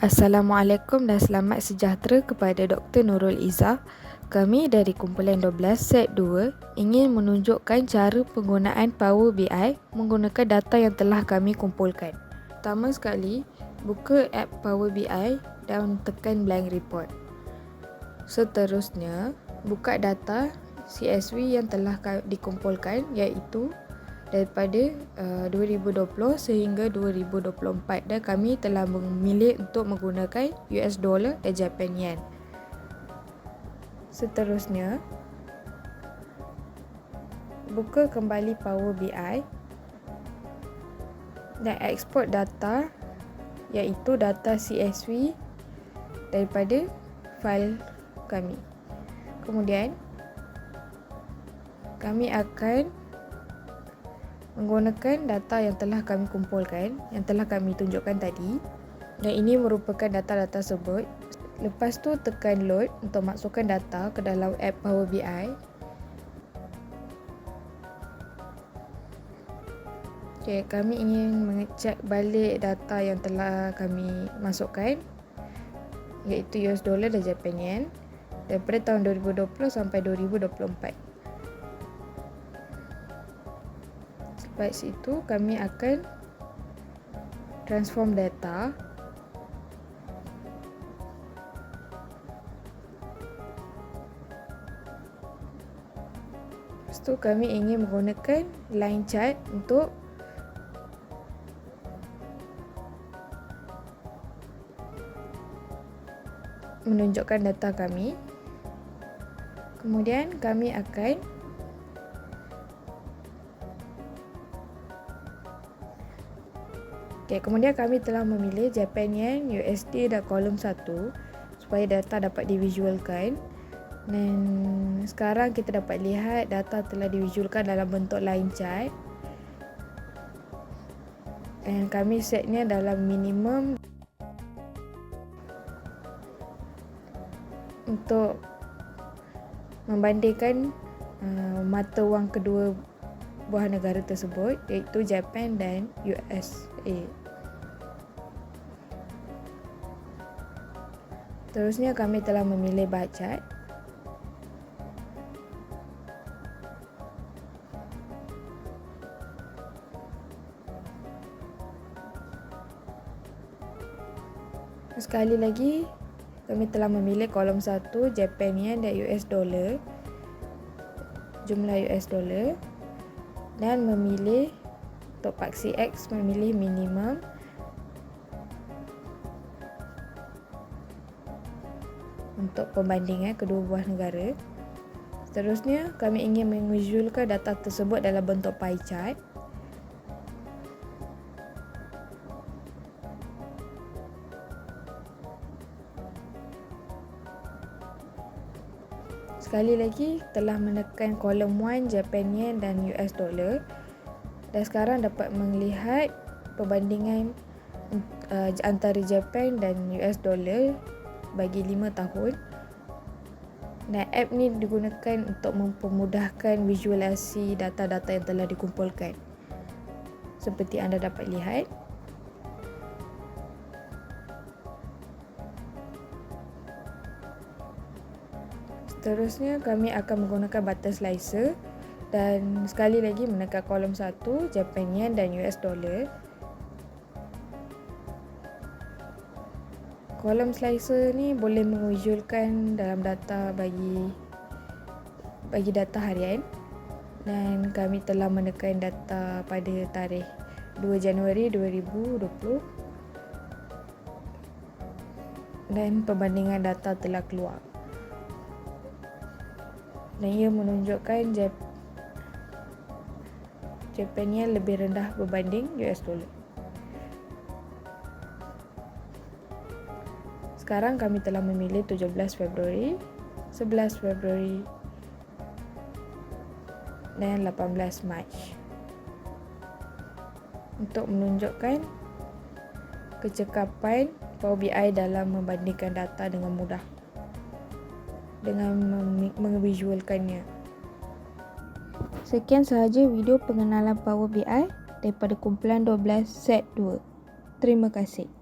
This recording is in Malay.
Assalamualaikum dan selamat sejahtera kepada Dr. Nurul Izzah. Kami dari kumpulan 12 set 2 ingin menunjukkan cara penggunaan Power BI menggunakan data yang telah kami kumpulkan. Pertama sekali, buka app Power BI dan tekan blank report. Seterusnya, buka data CSV yang telah dikumpulkan iaitu daripada uh, 2020 sehingga 2024 dan kami telah memilih untuk menggunakan US dollar dan Japan yen. Seterusnya buka kembali Power BI dan export data iaitu data CSV daripada file kami. Kemudian kami akan menggunakan data yang telah kami kumpulkan, yang telah kami tunjukkan tadi. Dan ini merupakan data-data tersebut. Lepas tu tekan load untuk masukkan data ke dalam app Power BI. Okay, kami ingin mengecek balik data yang telah kami masukkan iaitu US dollar dan Japan yen daripada tahun 2020 sampai 2024. Lepas itu kami akan transform data Lepas itu kami ingin menggunakan line chart untuk menunjukkan data kami. Kemudian kami akan Okay, kemudian kami telah memilih Japan Yen, USD dan kolom 1 supaya data dapat divisualkan. Dan sekarang kita dapat lihat data telah divisualkan dalam bentuk line chart. Dan kami setnya dalam minimum untuk membandingkan uh, mata wang kedua buah negara tersebut iaitu Japan dan USA. Terusnya kami telah memilih bacat. Sekali lagi, kami telah memilih kolom 1 Japan Yen dan US Dollar. Jumlah US Dollar. Dan memilih untuk paksi X memilih minimum untuk pembandingan kedua buah negara. Seterusnya, kami ingin mengvisualkan data tersebut dalam bentuk pie chart. Sekali lagi, telah menekan kolom 1 Japan Yen dan US Dollar. Dan sekarang dapat melihat perbandingan uh, antara Japan dan US Dollar bagi 5 tahun. Dan app ni digunakan untuk mempermudahkan visualisasi data-data yang telah dikumpulkan. Seperti anda dapat lihat. Seterusnya kami akan menggunakan button slicer dan sekali lagi menekan kolom 1 Japan Yen dan US Dollar kolom slicer ni boleh mengvisualkan dalam data bagi bagi data harian. Dan kami telah menekan data pada tarikh 2 Januari 2020 dan perbandingan data telah keluar. Dan ia menunjukkan Jap- Japan lebih rendah berbanding US dollar Sekarang kami telah memilih 17 Februari, 11 Februari dan 18 Mac untuk menunjukkan kecekapan Power BI dalam membandingkan data dengan mudah dengan mengvisualkannya. Sekian sahaja video pengenalan Power BI daripada kumpulan 12 set 2. Terima kasih.